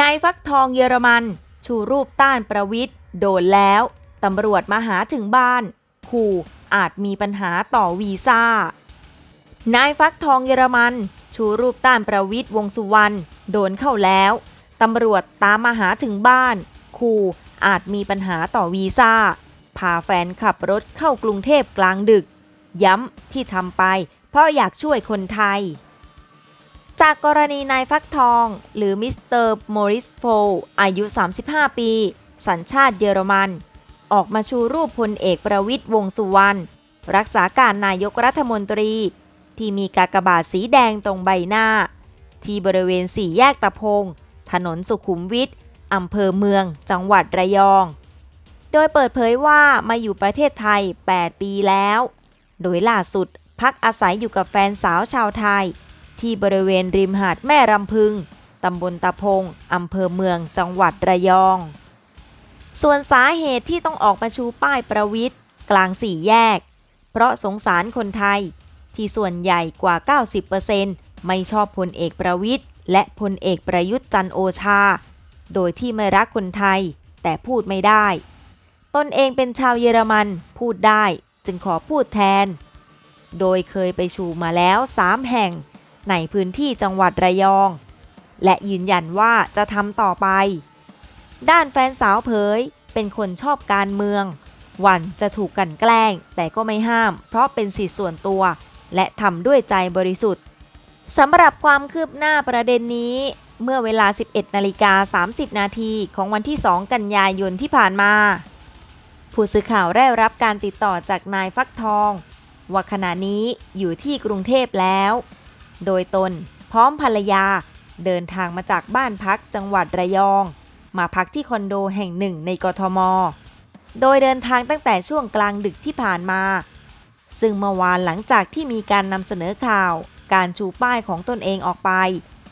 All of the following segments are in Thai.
นายฟักทองเยอรมัน ชูรูปต้านประวิทย์โดนแล้ว ตำรวจมาหาถึงบ้าน ขู่อาจมีปัญหาต่อวีซ่า นายฟักทองเยอรมัน ชูรูปต้านประวิทย์วงสุวรรณโดนเข้าแล้ว ตำรวจตามมาหาถึงบ้าน ขู่อาจมีปัญหาต่อวีซ่า พาแฟนขับรถเข้ากรุงเทพกลางดึก ย้ำที่ทำไป เพราะอยากช่วยคนไทย จากกรณีนายฟักทอง หรือมิสเตอร์โมริสโฟอายุ 35 ปี สัญชาติเยอรมัน ออกมาชูรูปพลเอกประวิทย์วงสุวรรณรักษาการนายกรัฐมนตรี ที่มีกากบาทสีแดงตรงใบหน้า ที่บริเวณสี่แยกตะพง ถนนสุขุมวิทอำเภอเมือง จังหวัดระยอง โดยเปิดเผยว่ามาอยู่ประเทศไทย 8 ปีแล้ว โดยล่าสุดพักอาศัยอยู่กับแฟนสาวชาวไทย ที่บริเวณริมหาดแม่รำพึง ตำบลตะพง อำเภอเมืองจังหวัดระยอง ส่วนสาเหตุที่ต้องออกมาชูป้ายประวิทย์กลางสี่แยก เพราะสงสารคนไทย ที่ส่วนใหญ่กว่า 90%ไม่ชอบพลเอกประวิทย์และพลเอกประยุทธ์จันโอชา โดยที่ไม่รักคนไทย แต่พูดไม่ได้ ตนเองเป็นชาวเยอรมันพูดได้จึงขอพูดแทน โดยเคยไปชูมาแล้ว 3 แห่ง ในพื้นที่จังหวัดระยอง และยืนยันว่าจะทำต่อไป ด้านแฟนสาวเผย เป็นคนชอบการเมืองหวันจะถูกกลันแกล้ง แต่ก็ไม่ห้าม เพราะเป็นสิทธิส่วนตัว และทำด้วยใจบริสุทธิ์สำหรับความคืบหน้าประเด็นนี้เมื่อเวลา 11 นาฬิกา 30 นาทีของวันที่ 2 กันยายนที่ผ่านมา ผู้สื่อข่าวได้รับการติดต่อจากนายฟักทอง ว่าขณะนี้อยู่ที่กรุงเทพแล้ว โดยตน พร้อมภรรยา เดินทางมาจากบ้านพักจังหวัดระยอง มาพักที่คอนโดแห่งหนึ่งในกทม โดยเดินทางตั้งแต่ช่วงกลางดึกที่ผ่านมา ซึ่งเมื่อวานหลังจากที่มีการนำเสนอข่าว การชูป้ายของตนเองออกไป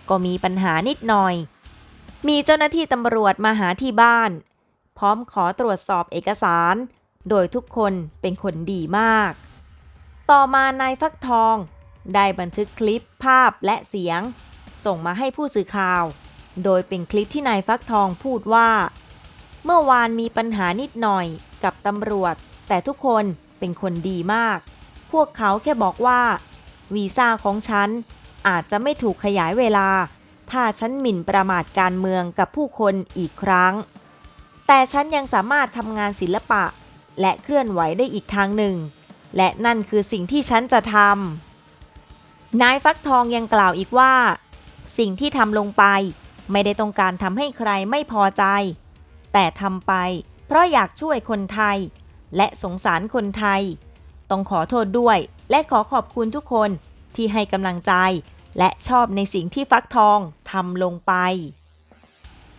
ก็มีปัญหานิดหน่อย มีเจ้าหน้าที่ตำรวจมาหาที่บ้าน พร้อมขอตรวจสอบเอกสาร โดยทุกคนเป็นคนดีมาก ต่อมานายฟักทอง ได้บันทึกคลิปภาพและเสียง ส่งมาให้ผู้สื่อข่าว โดยเป็นคลิปที่นายฟักทองพูดว่า เมื่อวานมีปัญหานิดหน่อยกับตำรวจ แต่ทุกคนเป็นคนดีมาก พวกเขาแค่บอกว่าวีซ่าของฉันอาจจะไม่ถูกขยายเวลา ถ้าฉันหมิ่นประมาทการเมืองกับผู้คนอีกครั้ง แต่ฉันยังสามารถทำงานศิลปะ และเคลื่อนไหวได้อีกทางหนึ่ง และนั่นคือสิ่งที่ฉันจะทำ นายฟักทองยังกล่าวอีกว่า สิ่งที่ทำลงไป ไม่ได้ต้องการทำให้ใครไม่พอใจ แต่ทำไป เพราะอยากช่วยคนไทย และสงสารคนไทย ต้องขอโทษด้วย และขอขอบคุณทุกคนที่ให้กำลังใจ และชอบในสิ่งที่ฟักทองทำลงไป